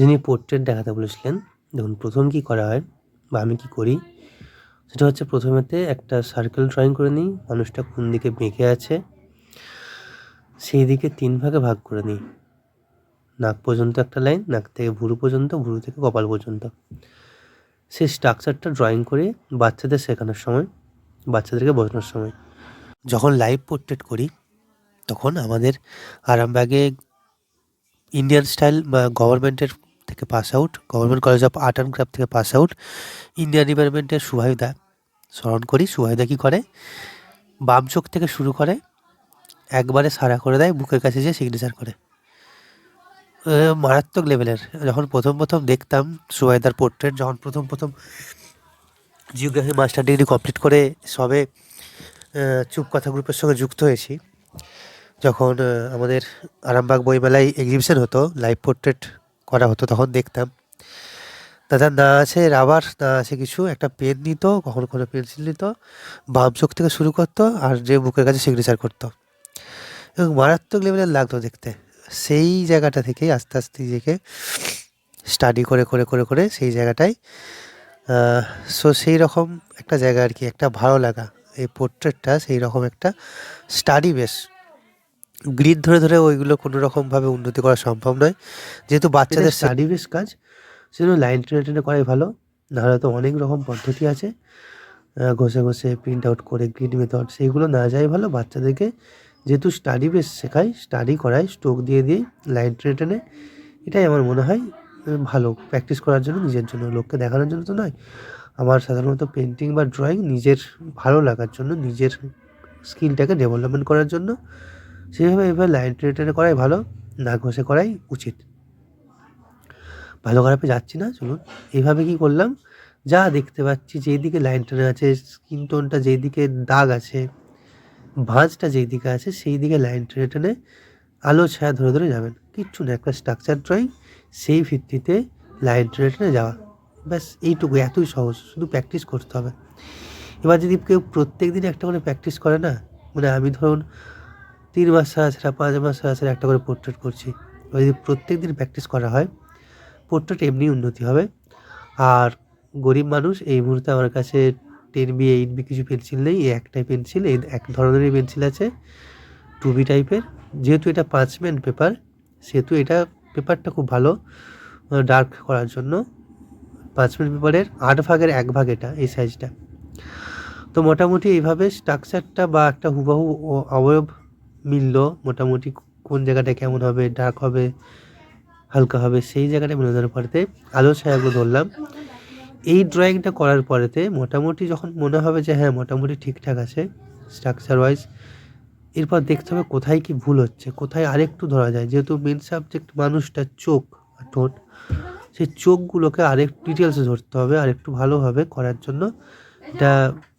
যিনি পোর্ট্রেট দেখাতে বলেছিলেন, দেখুন প্রথম কী করা হয় বা আমি কী করি, সেটা হচ্ছে প্রথমেতে একটা সার্কেল ড্রয়িং করে নিই, মানুষটা কোন দিকে বেঁকে আছে, সেই দিকে তিন ভাগে ভাগ করে নিই। নাক পর্যন্ত একটা লাইন নাক থেকে ভুরু পর্যন্ত, ভুরু থেকে কপাল পর্যন্ত। সেই স্ট্রাকচারটা ড্রয়িং করে বাচ্চাদের শেখানোর সময়, বাচ্চাদেরকে বোঝানোর সময়। যখন লাইভ পোর্ট্রেট করি, তখন আমাদের আরামবাগে ইন্ডিয়ান স্টাইল বা গভর্নমেন্টের থেকে pass out government college of art and craft থেকে পাস আউট ইন্ডিয়ান ডিপার্টমেন্টের সুহাইদা স্মরণ করি সুহাইদা কী করে? বাম চোখ থেকে শুরু করে, একবারে সারা করে দেয়, বুকের কাছে যে সিগনেচার করে। মারাত্মক লেভেলের যখন প্রথম প্রথম দেখতাম সুহাইদার পোর্ট্রেট যখন প্রথম প্রথম জিওগ্রাফি মাস্টার ডিগ্রি কমপ্লিট করে সবে চুপ কথা গ্রুপের সঙ্গে যুক্ত হয়েছি, যখন আমাদের আরামবাগ বইমেলায় এক্সিবিশন হতো লাইভ পোর্ট্রেট করা হতো, তখন দেখতাম। দাদা, না আছে রাবার, না আছে কিছু, একটা পেন নিত, কখনো কোনো পেন্সিল নিত, বাম চোখ থেকে শুরু করতো, আর যে বুকের কাছে সিগনেচার করতো। এবং মারাত্মক লেভেলের লাগতো দেখতে। সেই জায়গাটা থেকেই আস্তে আস্তে নিজেকে স্টাডি করে করে করে করে সেই জায়গাটায় সো সেই রকম একটা জায়গা আর কি, একটা ভালো লাগা। এই পোর্ট্রেটটা সেই রকম একটা স্টাডি বেস গ্রিড ধরে ধরে ওইগুলো কোনো রকমভাবে উন্নতি করা সম্ভব নয়। যেহেতু বাচ্চাদের স্টাডি বেস কাজ সেজন্য লাইন টেনে টেনে করাই ভালো। নাহলে তো অনেক রকম পদ্ধতি আছে। ঘষে ঘষে প্রিন্ট আউট করে গ্রিড মেথড সেইগুলো না যাই ভালো। বাচ্চাদেরকে যেহেতু স্টাডি বেস শেখায় স্টাডি করাই স্ট্রোক দিয়ে দিয়ে লাইন টেনে টেনে এটাই আমার মনে হয় ভালো। প্র্যাকটিস করার জন্য নিজের জন্য লোককে দেখানোর জন্য তো নয়। আমার সাধারণত পেন্টিং বা ড্রয়িং নিজের ভালো লাগার জন্য নিজের স্কিলটাকে ডেভেলপমেন্ট করার জন্য সেভাবে এভাবে লাইন টেনে করাই ভালো না ঘষে করাই উচিত। ভালো খারাপে যাচ্ছি না, চলুন। এইভাবে কি করলাম? যা দেখতে পাচ্ছি যেই দিকে লাইন টেনে আছে স্কিন টোনটা যেই দিকে দাগ আছে, ভাঁজটা যেই দিকে আছে সেই দিকে লাইন টেনে টেনে আলো, ছায়া ধরে ধরে যাবেন। কিচ্ছু না, একটা স্ট্রাকচার ড্রয়িং সেই ভিত্তিতে লাইন টেনে টেনে যাওয়া। ব্যাস, এইটুকু, এতই সহজ, শুধু প্র্যাকটিস করতে হবে। এবার যদি কেউ প্রত্যেক দিন একটা করে প্র্যাকটিস করে না মানে আমি ধরুন তিন মাস ছাড়া ছাড়া পাঁচ মাস ছাড়া ছাড়া একটা করে পোর্ট্রেট করছি। যদি প্রত্যেক দিন প্র্যাকটিস করা হয় পোর্ট্রেট এমনি উন্নতি হবে। আর গরিব মানুষ এই মুহূর্তে আমার কাছে টেন বি এইট বি কিছু পেন্সিল নেই একটাই পেন্সিল এই এক ধরনেরই পেন্সিল আছে টু বি টাইপের যেহেতু এটা পাঁচ মেন পেপার সেহেতু এটা পেপারটা খুব ভালো ডার্ক করার জন্য। পাঁচ মেন পেপারের আট ভাগের এক ভাগ এটা, এই সাইজটা তো মোটামুটি এইভাবে স্ট্রাকচারটা বা একটা হুবাহু অবয়ব মিললো মোটামুটি কোন জায়গাটা কেমন হবে ডার্ক হবে, হালকা হবে, সেই জায়গাটা মেলানোর পরেতে আলো ছায়াগুলো ধরলাম। এই ড্রয়িংটা করার পরেতে মোটামুটি যখন মনে হবে যে হ্যাঁ মোটামুটি ঠিকঠাক আছে স্ট্রাকচার ওয়াইজ এরপর দেখতে হবে কোথায় কি ভুল হচ্ছে, কোথায় আরেকটু ধরা যায়। যেহেতু মেন সাবজেক্ট মানুষটার চোখ আর ঠোঁট, সেই চোখগুলোকে আরেকটু ডিটেলসে ধরতে হবে আর একটু ভালোভাবে করার জন্য। এটা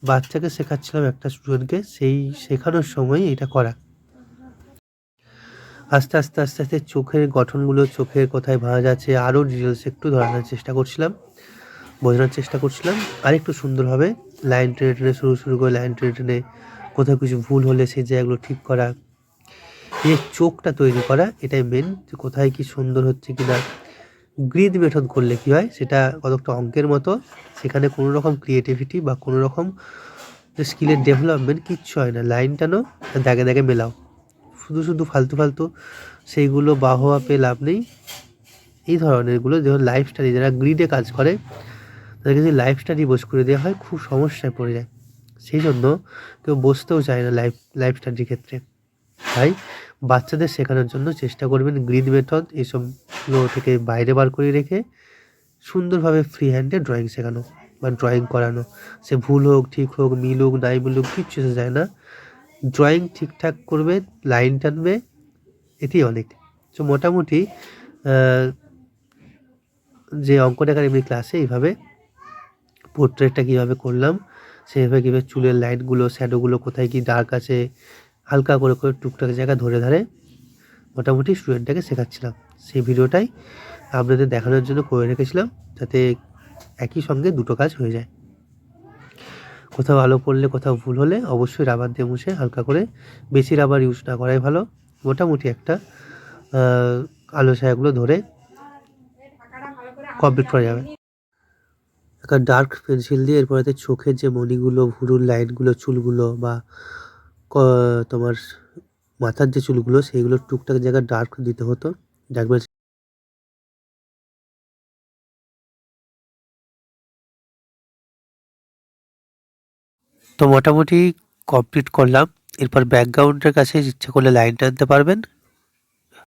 বাচ্চাকে শেখাচ্ছিলাম একটা স্টুডেন্টকে সেই শেখানোর সময় এটা করা। আস্তে আস্তে আস্তে আস্তে চোখের গঠনগুলো চোখের কোথায় ভাঁজ আছে আরও ডিটেলস একটু ধরানোর চেষ্টা করছিলাম, বোঝানোর চেষ্টা করছিলাম। আর একটু সুন্দরভাবে লাইন টেনে টেনে শুরু শুরু করে লাইন টেনে টেনে কোথাও কিছু ভুল হলে সেই জায়গাগুলো ঠিক করা এই চোখটা তৈরি করা, এটাই মেন যে কোথায় কি সুন্দর হচ্ছে কি না গ্রিড মেথড করলে কি হয়, সেটা কতকটা অঙ্কের মতো, সেখানে কোনো রকম ক্রিয়েটিভিটি বা কোনো রকম স্কিলের ডেভেলপমেন্ট কিচ্ছু হয় না। লাইন টানো দাগে দাগে মেলাও। শুধু শুধু ফালতু ফালতু, সেইগুলো বাহবা পেয়ে লাভ নেই। এই ধরনেরগুলো যেমন লাইফ স্টাডি যারা গ্রিডে কাজ করে তাদেরকে যদি লাইফ স্টাডি বস করে দেওয়া হয়, খুব সমস্যায় পড়ে যায়। সেই জন্য কেউ বসতেও চায় না লাইফ লাইফ স্টাডির ক্ষেত্রে। তাই বাচ্চাদের শেখানোর জন্য চেষ্টা করবেন গ্রিড মেথড এইসবগুলো থেকে বাইরে বার করে রেখে সুন্দরভাবে ফ্রি হ্যান্ডে ড্রয়িং শেখানো বা ড্রয়িং করানো। সে ভুল হোক, ঠিক হোক, মিল হোক, নাই মিলুক কিচ্ছু যায় না। ড্রয়িং ঠিকঠাক করবে লাইন টানবে এতেই অনেক। তো মোটামুটি যে অঙ্কন একাডেমি ক্লাসে এইভাবে পোর্ট্রেটটা কীভাবে করলাম, সেইভাবে কীভাবে চুলের লাইনগুলো শ্যাডোগুলো কোথায় কি ডার্ক আছে, হালকা করে করে টুকটাক জায়গা ধরে ধরে মোটামুটি স্টুডেন্টটাকে শেখাচ্ছিলাম। সেই ভিডিওটাই আপনাদের দেখানোর জন্য করে রেখেছিলাম, যাতে একই সঙ্গে দুটো কাজ হয়ে যায়। কোথাও আলো পড়লে, কোথাও ভুল হলে অবশ্যই রাবার দিয়ে মুছে হালকা করে বেশি রাবার ইউজ না করাই ভালো। মোটামুটি একটা আলো ছায়াগুলো ধরে কমপ্লিট করা যাবে। একটা ডার্ক পেন্সিল দিয়ে এরপরে চোখের যে মণিগুলো, ভুরুর লাইনগুলো চুলগুলো বা তোমার মাথার যে চুলগুলো, সেইগুলো টুকটাক জায়গায় ডার্ক দিতে হতো। ডার্ক তো মোটামুটি কমপ্লিট করলাম। এরপর ব্যাকগ্রাউন্ডের কাছে ইচ্ছা করলে লাইন টানতে পারবেন।